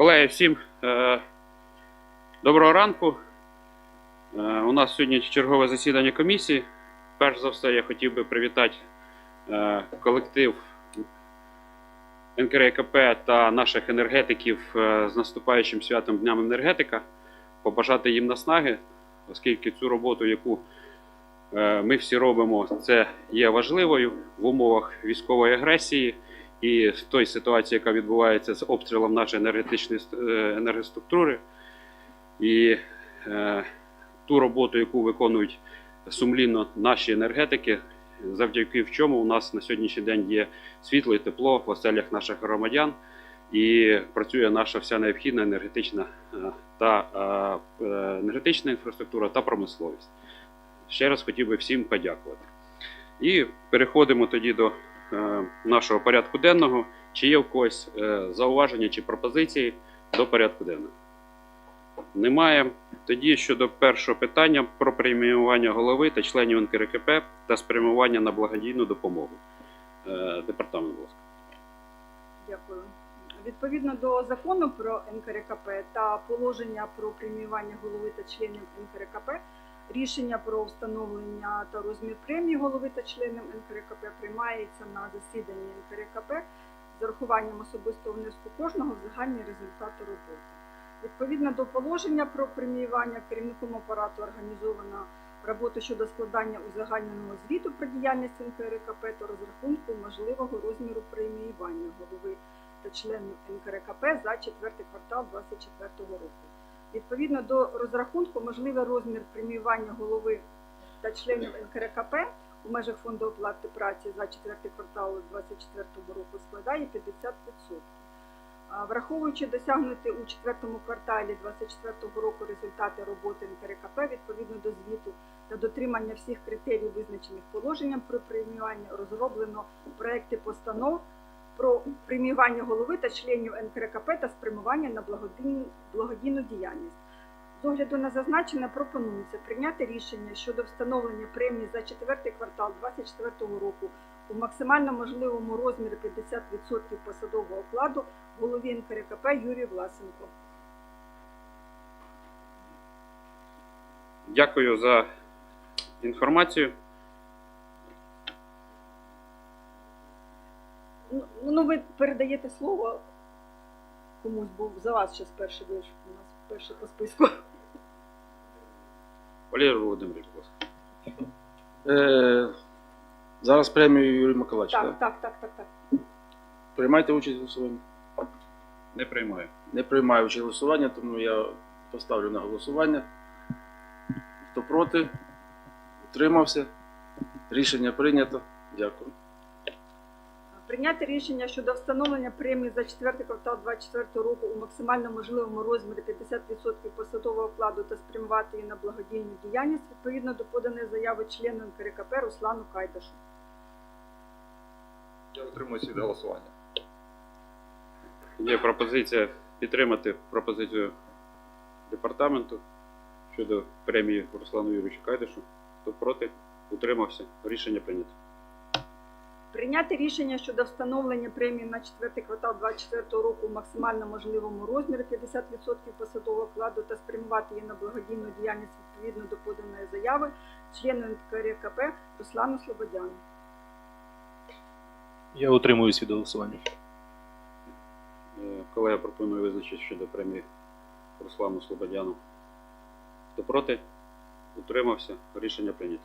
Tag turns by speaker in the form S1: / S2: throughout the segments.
S1: Колеги, всім е, доброго ранку. Е, у нас сьогодні чергове засідання комісії. Перш за все, я хотів би привітати е, колектив НКРКП та наших енергетиків е, з наступаючим святом Днем енергетика, побажати їм наснаги, оскільки цю роботу, яку е, ми всі робимо, це є важливою в умовах військової агресії. І в той ситуації, яка відбувається з обстрілом нашої енергетичної е, енергоструктури, і е, ту роботу, яку виконують сумлінно наші енергетики, завдяки в чому у нас на сьогоднішній день є світло і тепло в оселях наших громадян, і працює наша вся необхідна енергетична е, та е, е, енергетична інфраструктура та промисловість. Ще раз хотів би всім подякувати. І переходимо тоді до нашого порядку денного. Чи є в когось е, зауваження чи пропозиції до порядку денного? Немає. Тоді щодо першого питання про преміювання голови та членів НКРКП та спрямування на благодійну допомогу. Е, Департамент, будь ласка.
S2: Дякую. Відповідно до закону про НКРКП та положення про преміювання голови та членів НКРКП, рішення про встановлення та розмір премії голови та членів НКРКП приймається на засіданні НКРКП з урахуванням особистого внеску кожного в загальні результати роботи. Відповідно до положення про преміювання керівником апарату організована робота щодо складання узагальненого звіту про діяльність НКРКП та розрахунку можливого розміру преміювання голови та членів НКРКП за четвертий квартал 2024 року. Відповідно до розрахунку, можливий розмір преміювання голови та членів НКРКП у межах фонду оплати праці за четвертий квартал 2024 року складає 50%. Враховуючи досягнути у четвертому кварталі 2024 року результати роботи НКРКП відповідно до звіту та дотримання всіх критерій, визначених положенням про преміювання, розроблено проекти постанов про преміювання голови та членів НКРКП та спрямування на благодійну, благодійну діяльність. З огляду на зазначене пропонується прийняти рішення щодо встановлення премії за четвертий квартал 2024 року у максимально можливому розмірі 50% посадового окладу голові НКРКП Юрію Власенко.
S1: Дякую за інформацію.
S2: Ну, ви передаєте слово комусь, бо за вас зараз перший вийшов у нас перший по списку.
S1: Валерій Володимирович, будь ласка.
S3: Е, зараз премію Юрій Миколаївич.
S2: Так,
S3: так?
S2: так, так, так, так.
S3: Приймайте участь в голосуванні.
S1: Не приймаю.
S3: Не приймаю участь в голосуванні, тому я поставлю на голосування. Хто проти? Утримався. Рішення прийнято. Дякую.
S2: Прийняти рішення щодо встановлення премії за четвертий квартал 2024 року у максимально можливому розмірі 50% посадового окладу та спрямувати її на благодійну діяльність відповідно до поданої заяви члену НКРКП Руслану Кайдашу.
S4: Я утримуюсь від голосування.
S1: Є пропозиція підтримати пропозицію департаменту щодо премії Руслану Юрійовичу Кайдашу. Хто проти? Утримався. Рішення прийнято.
S2: Прийняти рішення щодо встановлення премії на четвертий квартал 2024 року у максимально можливому розмірі 50% посадового окладу та спрямувати її на благодійну діяльність відповідно до поданої заяви члену НКРКП Руслану Слободяну.
S5: Я утримуюсь від голосування.
S1: Е, Колега пропонує визначити щодо премії Руслану Слободяну. Хто проти? Утримався. Рішення прийнято.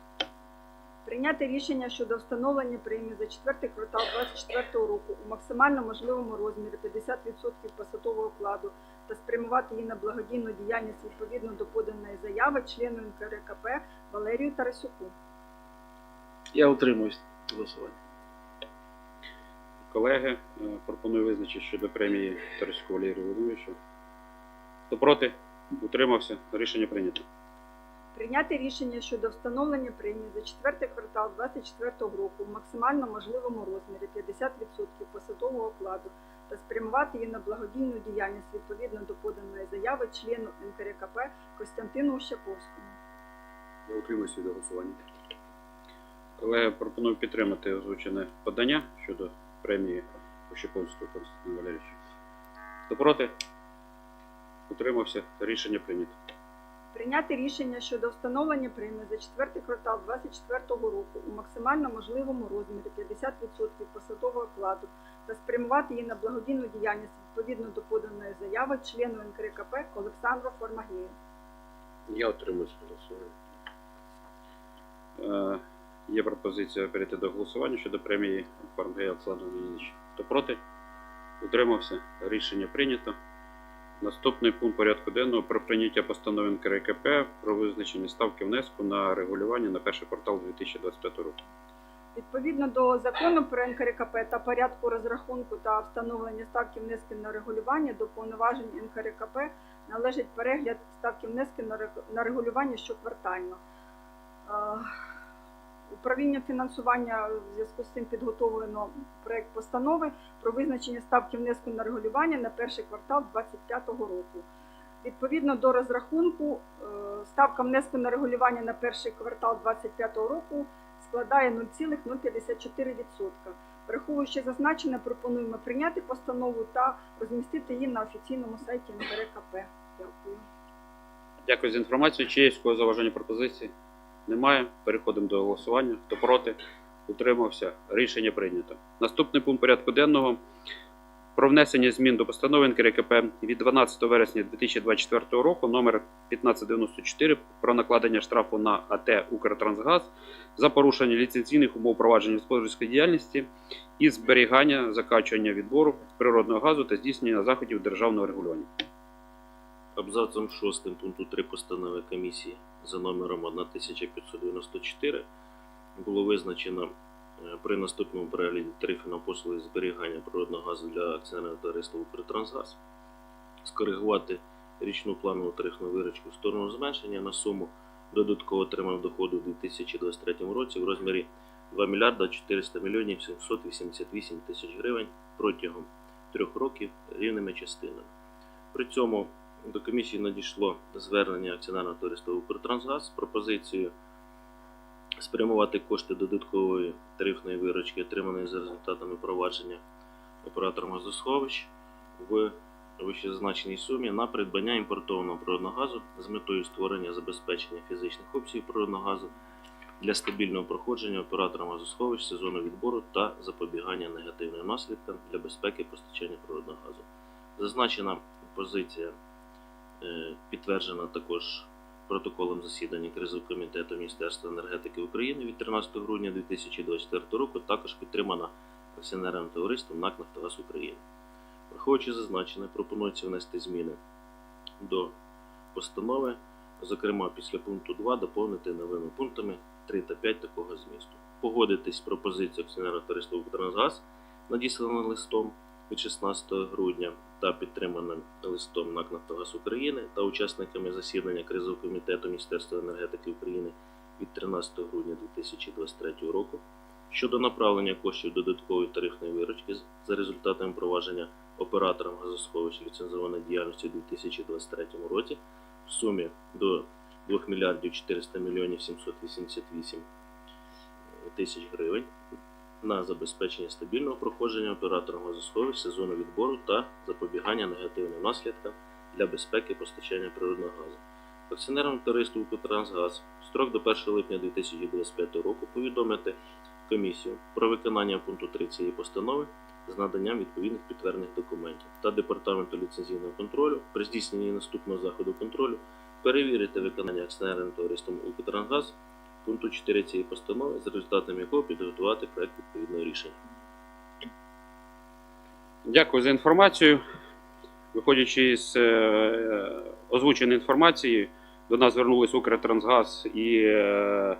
S2: Прийняти рішення щодо встановлення премії за четвертий квартал 2024 року у максимально можливому розмірі 50% посадового окладу та спрямувати її на благодійну діяльність відповідно до поданої заяви члену НКРКП Валерію Тарасюку.
S3: Я утримуюсь голосування.
S1: Колеги, е, пропоную визначити щодо премії Тарасюку Валерію Володимировичу. Хто проти? Утримався. Рішення прийнято.
S2: Прийняти рішення щодо встановлення премії за четвертий квартал 2024 року в максимально можливому розмірі 50% посадового окладу та спрямувати її на благодійну діяльність відповідно до поданої заяви члену НКРКП Костянтину Ущаповському.
S4: Я утримуюсь від голосування.
S1: Колеги, пропоную підтримати озвучене подання щодо премії Ощеповського Константина Валерійовича. Хто проти? Утримався. Рішення прийнято.
S2: Прийняти рішення щодо встановлення премії за четвертий квартал 2024 року у максимально можливому розмірі 50% посадового окладу та спрямувати її на благодійну діяльність відповідно до поданої заяви члену НКРКП Олександру Формагію.
S4: Я утримуюсь від голосування.
S1: Е, Є пропозиція перейти до голосування щодо премії Фармгея Олександр Леонідович. Хто проти? Утримався. Рішення прийнято. Наступний пункт порядку денного про прийняття постанови НКРКП про визначення ставки внеску на регулювання на перший квартал 2025 року.
S2: Відповідно до закону про НКРКП та порядку розрахунку та встановлення ставки внесків на регулювання до повноважень НКРКП належить перегляд ставки внесків на на регулювання щоквартально. Управління фінансування в зв'язку з цим підготовлено проект постанови про визначення ставки внеску на регулювання на перший квартал 2025 року. Відповідно до розрахунку, е, ставка внеску на регулювання на перший квартал 2025 року складає 0,054%. Враховуючи зазначене, пропонуємо прийняти постанову та розмістити її на офіційному сайті НКРКП. Дякую.
S1: Дякую за інформацію. Чи є в кого пропозиції? Немає. Переходимо до голосування. Хто проти? Утримався. Рішення прийнято. Наступний пункт порядку денного про внесення змін до постанови НКРКП від 12 вересня 2024 року номер 1594 про накладення штрафу на АТ Укртрансгаз за порушення ліцензійних умов провадження господарської діяльності і зберігання, закачування відбору природного газу та здійснення заходів державного регулювання.
S5: Абзацом 6 пункту 3 постанови комісії за номером 1594 було визначено е, при наступному перегляді тарифів на послуги зберігання природного газу для акціонерного товариства Укртрансгаз скоригувати річну планову тарифну виручку в сторону зменшення на суму додатково отриманого доходу у 2023 році в розмірі 2 мільярда 400 мільйонів 788 тисяч гривень протягом трьох років рівними частинами. При цьому до комісії надійшло звернення акціонерного товариства Укртрансгаз з пропозицією спрямувати кошти додаткової тарифної виручки, отриманої за результатами провадження оператором газосховищ в вищезазначеній сумі на придбання імпортованого природного газу з метою створення забезпечення фізичних опцій природного газу для стабільного проходження оператором газосховищ сезону відбору та запобігання негативним наслідкам для безпеки постачання природного газу. Зазначена позиція підтверджена також протоколом засідання кризового комітету Міністерства енергетики України від 13 грудня 2024 року, також підтримана акціонерним товариством НАК Нафтогаз України. Враховуючи зазначене, пропонується внести зміни до постанови, зокрема після пункту 2 доповнити новими пунктами 3 та 5 такого змісту. Погодитись з пропозицією акціонерного товариства «Укртрансгаз» надісланим листом від 16 грудня та підтриманим листом НАК «Нафтогаз України та учасниками засідання кризового комітету Міністерства енергетики України від 13 грудня 2023 року щодо направлення коштів додаткової тарифної виручки за результатами провадження оператором газосховищ ліцензованої діяльності у 2023 році в сумі до 2 мільярдів 400 мільйонів 788 тисяч гривень на забезпечення стабільного проходження оператором газосховищ сезону відбору та запобігання негативним наслідкам для безпеки постачання природного газу. Акціонерному товариству «Укртрансгаз» строк до 1 липня 2025 року повідомити комісію про виконання пункту 3 цієї постанови з наданням відповідних підтверджених документів та департаменту ліцензійного контролю при здійсненні наступного заходу контролю перевірити виконання акціонерним товариством «Укртрансгаз» пункту 4 цієї постанови, за результатами якого підготувати проект відповідного рішення.
S1: Дякую за інформацію. Виходячи з е, озвученої інформації, до нас звернулись Укртрансгаз і е,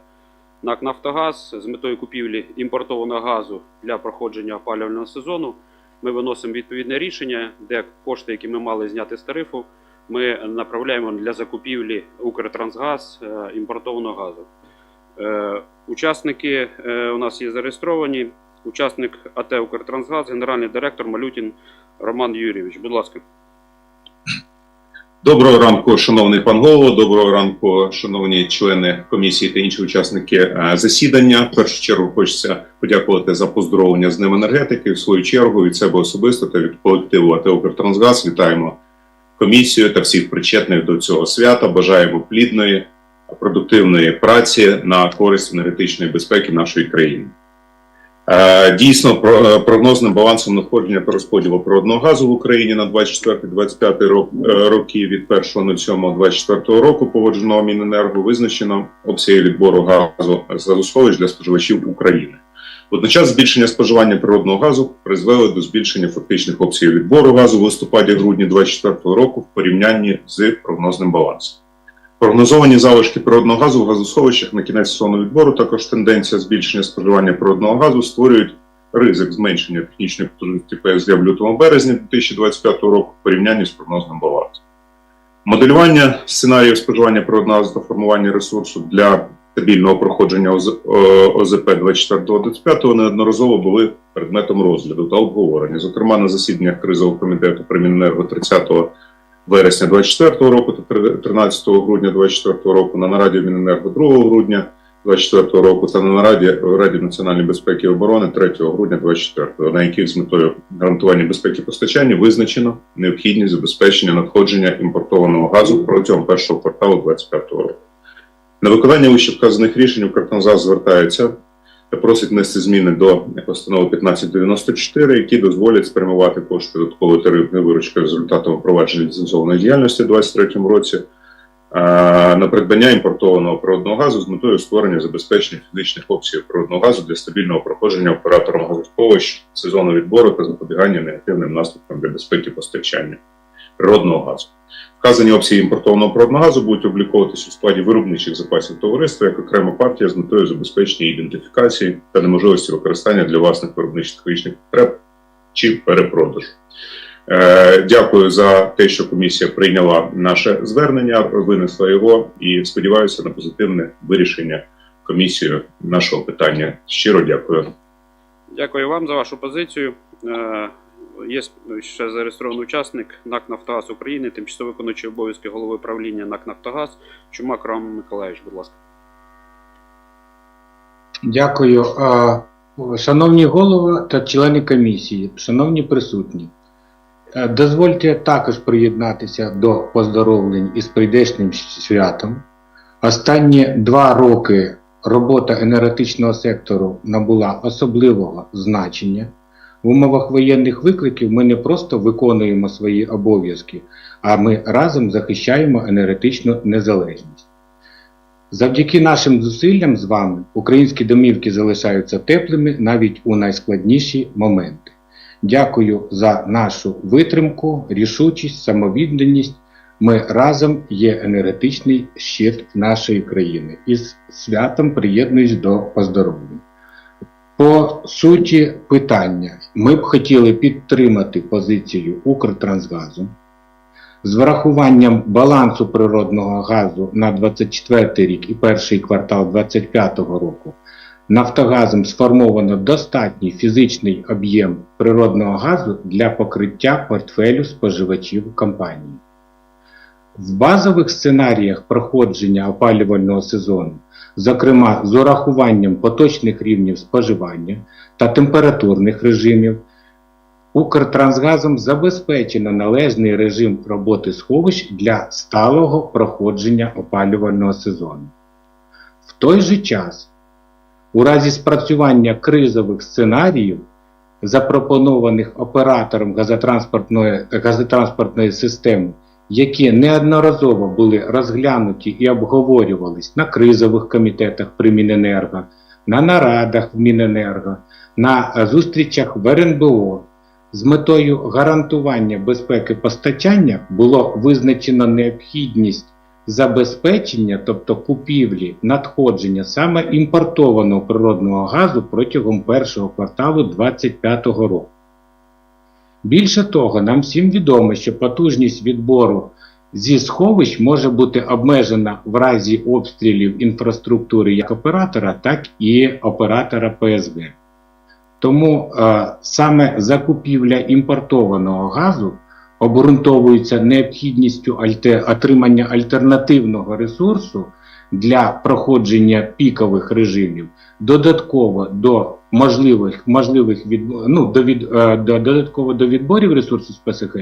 S1: НАК Нафтогаз з метою купівлі імпортованого газу для проходження опалювального сезону. Ми виносимо відповідне рішення, де кошти, які ми мали зняти з тарифу, ми направляємо для закупівлі Укртрансгаз е, імпортованого газу. Е, Учасники е, у нас є зареєстровані. Учасник АТ Укртрансгаз, генеральний директор Малютін Роман Юрійович. Будь ласка.
S6: Доброго ранку, шановний пан голово. Доброго ранку, шановні члени комісії та інші учасники е, засідання. В першу чергу хочеться подякувати за поздоровлення з Днем енергетики. В свою чергу від себе особисто та від колективу АТ «Укртрансгаз» вітаємо комісію та всіх причетних до цього свята. Бажаємо плідної, продуктивної праці на користь енергетичної безпеки нашої країни. Е, Дійсно, е, прогнозним балансом надходження та розподілу природного газу в Україні на 24-25 рок, е, роки від 1.07.24 року погодженого Міненерго визначено обсяги відбору газу з газосховищ для споживачів України. Водночас збільшення споживання природного газу призвело до збільшення фактичних обсягів відбору газу в листопаді-грудні 2024 року в порівнянні з прогнозним балансом. Прогнозовані залишки природного газу в газосховищах на кінець сезону відбору, також тенденція збільшення споживання природного газу створюють ризик зменшення технічної потужності ПСГ в лютому березні 2025 року в порівнянні з прогнозним балансом. Моделювання сценаріїв споживання природного газу та формування ресурсу для стабільного проходження ОЗП 24-25 неодноразово були предметом розгляду та обговорення, зокрема на засіданнях кризового комітету при Міненерго 30 вересня 24-го року та 13 грудня 24 року, на нараді Міненерго 2 грудня 24-го року та на нараді Раді національної безпеки і оборони 3 грудня 24 на яких з метою гарантування безпеки постачання визначено необхідність забезпечення надходження імпортованого газу протягом першого кварталу 25-го року. На виконання вищевказаних рішень Укртрансгаз звертається та просить внести зміни до постанови 1594, які дозволять спрямувати кошти додаткової тарифної виручки результатом впровадження ліцензованої діяльності у 2023 році на придбання імпортованого природного газу з метою створення забезпечення фізичних обсягів природного газу для стабільного проходження оператором газосховищ сезону відбору та запобігання негативним наслідкам для безпеки постачання природного газу. Вказані обсяги імпортованого природного газу будуть обліковуватися у складі виробничих запасів товариства як окрема партія з метою забезпечення ідентифікації та неможливості використання для власних виробничих технічних потреб чи перепродажу. Е, Дякую за те, що комісія прийняла наше звернення, винесла його і сподіваюся на позитивне вирішення комісією нашого питання. Щиро дякую.
S1: Дякую вам за вашу позицію. Є ще зареєстрований учасник НАК Нафтогаз України, тимчасово виконуючий обов'язки голови правління НАК Нафтогаз. Чумак Роман Миколаївич, будь ласка.
S7: Дякую. Шановні голова та члени комісії, шановні присутні, е, дозвольте також приєднатися до поздоровлень із прийдешнім святом. Останні два роки робота енергетичного сектору набула особливого значення. В умовах воєнних викликів ми не просто виконуємо свої обов'язки, а ми разом захищаємо енергетичну незалежність. Завдяки нашим зусиллям з вами українські домівки залишаються теплими навіть у найскладніші моменти. Дякую за нашу витримку, рішучість, самовідданість. Ми разом є енергетичний щит нашої країни. І з святом приєднуюсь до поздоровлень. По суті питання, ми б хотіли підтримати позицію Укртрансгазу з врахуванням балансу природного газу на 24 рік і перший квартал 25 року. Нафтогазом сформовано достатній фізичний об'єм природного газу для покриття портфелю споживачів компанії. В базових сценаріях проходження опалювального сезону, зокрема з урахуванням поточних рівнів споживання та температурних режимів, Укртрансгазом забезпечено належний режим роботи сховищ для сталого проходження опалювального сезону. В той же час, у разі спрацювання кризових сценаріїв, запропонованих оператором газотранспортної, газотранспортної системи, які неодноразово були розглянуті і обговорювались на кризових комітетах при Міненерго, на нарадах в Міненерго, на е, зустрічах в РНБО, з метою гарантування безпеки постачання було визначено необхідність забезпечення, тобто купівлі надходження саме імпортованого природного газу протягом першого кварталу 2025 року. Більше того, нам всім відомо, що потужність відбору зі сховищ може бути обмежена в разі обстрілів інфраструктури як оператора, так і оператора ПСГ. Тому е, саме закупівля імпортованого газу обґрунтовується необхідністю альте- отримання альтернативного ресурсу для проходження пікових режимів, додатково до можливих, можливих від, ну, до від, е, до, додатково до відборів ресурсу з ПСХ,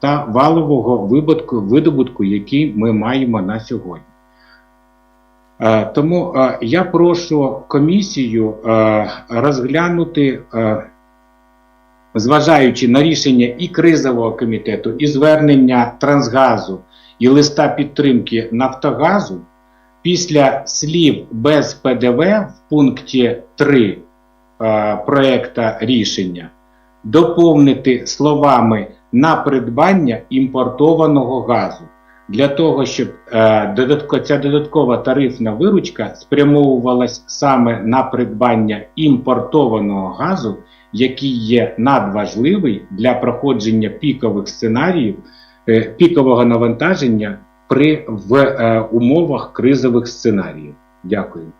S7: та валового вибутку, видобутку, який ми маємо на сьогодні. Е, Тому е, я прошу комісію розглянути, зважаючи на рішення і кризового комітету, і звернення Трансгазу, і листа підтримки Нафтогазу, після слів без ПДВ в пункті 3 е, проекта рішення доповнити словами на придбання імпортованого газу для того, щоб е, ця додаткова тарифна виручка спрямовувалась саме на придбання імпортованого газу, який є надважливий для проходження пікових сценаріїв, е, пікового навантаження при в е, умовах кризових сценаріїв. Дякую.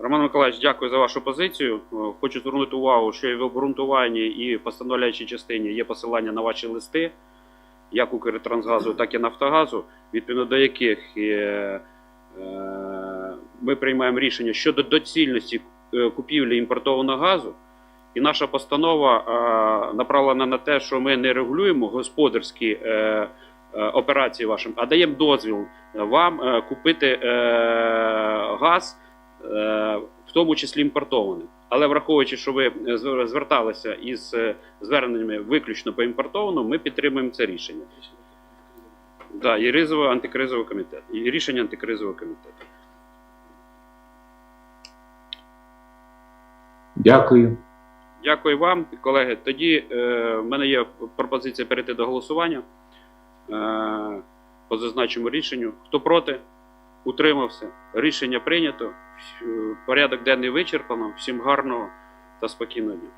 S1: Роман Миколаївич, дякую за вашу позицію. Е, Хочу звернути увагу, що і в обґрунтуванні, і в постановляючій частині є посилання на ваші листи, як Укртрансгазу, так і Нафтогазу, відповідно до яких е, е, ми приймаємо рішення щодо доцільності е, купівлі імпортованого газу. І наша постанова е, направлена на те, що ми не регулюємо господарські е, е, операції вашим, а даємо дозвіл вам е, купити е, газ, е, в тому числі імпортований. Але враховуючи, що ви е, зверталися із е, зверненнями виключно по імпортованому, ми підтримуємо це рішення. Да, і ризовий антикризовий комітет, і рішення антикризового комітету.
S7: Дякую.
S1: Дякую вам, колеги. Тоді е, в мене є пропозиція перейти до голосування е, по зазначеному рішенню. Хто проти? Утримався. Рішення прийнято. Е, Порядок денний вичерпано. Всім гарного та спокійного дня.